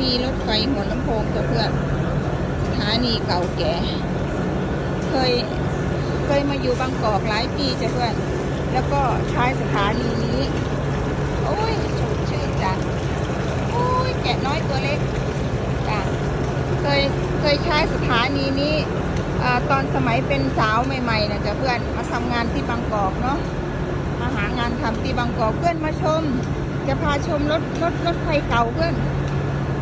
นีรถไฟหัวลำโพงเพื่อนสถานีเก่าแก่ เคยเคยมาอยู่บางกอกหลายปีจ้ะเพื่อน แล้วก็ใช้สถานีนี้ โอ้ยชมชื่นจังโอ้ยแกะน้อยตัวเล็กจ้ะเคยเคยใช้สถานีนี้ตอนสมัยเป็นสาวใหม่ๆนะจ้ะเพื่อนมาทำงานที่บางกอกเนาะมาหางานทำที่บางกอกเพื่อนมาชม จะพาชมรถรถรถไฟเก่าเพื่อน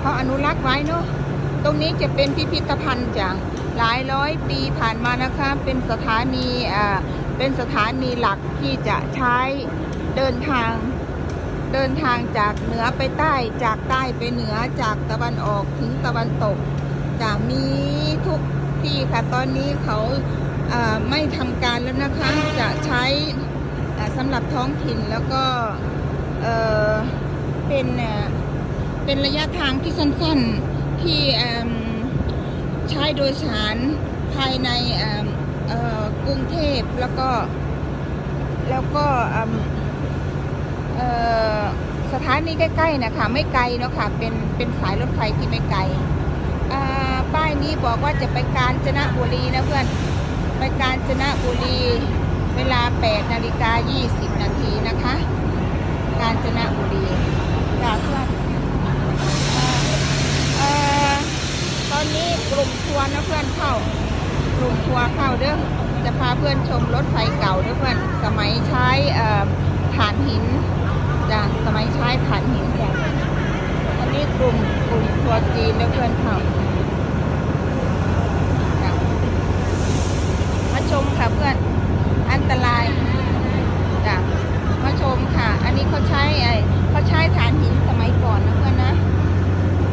เขาอนุรักษ์ไว้เนาะตรงนี้จะเป็นพิพิธภัณฑ์จ้ะหลายร้อยปีผ่านมานะคะ เป็นสถานีอ่าเป็นสถานีหลักที่จะใช้เดินทางเดินทางจากเหนือไปใต้จากใต้ไปเหนือจากตะวันออกถึงตะวันตกจะมีทุกที่ค่ะตอนนี้เขาอ่าไม่ทำการแล้วนะคะจะใช้สำหรับท้องถิ่นแล้วก็เอ่อเป็น เป็นระยะทางที่สั้นๆที่ใช้โดยสารภายในกรุงเทพแล้วก็แล้วก็สถานีใกล้ๆนะคะไม่ไกลเนาะค่ะเป็นเป็นสายรถไฟที่ไม่ไกลป้ายนี้บอกว่าจะไปกาญจนบุรีนะเพื่อนไปกาญจนบุรีเวลา 8 นาฬิกา 20 นาทีนะคะ กาญจนบุรีจากเพื่อนอ่าเอ่อตอนนี้ กลุ่มทัวร์นะเพื่อนเข้ากลุ่มทัวร์เข้าเด้อจะพาเพื่อนชมรถไฟเก่าเด้อเพื่อนสมัยใช้เอ่อฐานหินจ้ะสมัยใช้ฐานหินจ้ะอันนี้กลุ่มกลุ่มทัวร์จีนและเพื่อนเขาจ้ะมาชมค่ะเพื่อนอันตรายจ้ะมาชมค่ะ อันนี้เขาใช้ไอ้เขาใช้ฐานหินสมัยก่อนนะเพื่อนนะ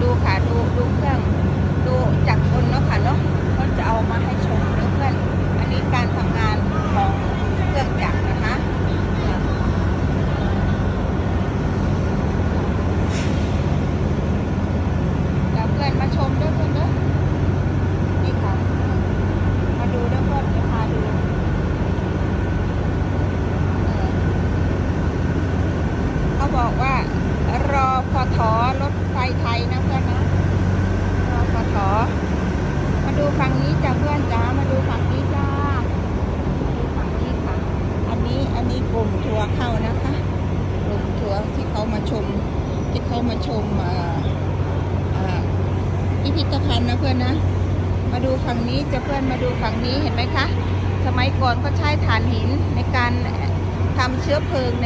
ดูค่ะดูดูเครื่องดูจากบนเนาะค่ะเนาะเขาจะเอามาให้ชมนะเพื่อน อันนี้การทำงานของเครื่องจักรนะคะ เดี๋ยวเพื่อนมาชมด้วยเพื่อนเด้อนี่ค่ะ มาดูด้วยเพื่อนจะพาดูเออเขาบอกว่ารอฟทรถไฟไทยนะเพื่อนนะรอฟทมา ดูฝั่งนี้จ้ะเพื่อนจ้ามาดูฝั่งนี้จ้ามาดูฝั่งนี้ค่ะ อันนี้อันนี้กลุ่มทัวร์เข้านะคะกลุ่มทัวร์ที่เขามาชม ที่เขามาชมอิพิธภัณฑ์นะเพื่อนนะ มาดูฝั่งนี้จะเพื่อนมาดูฝั่งนี้เห็นไหมคะ สมัยก่อนก็ใช้ถ่านหินในการทำเชื้อเพลิงใน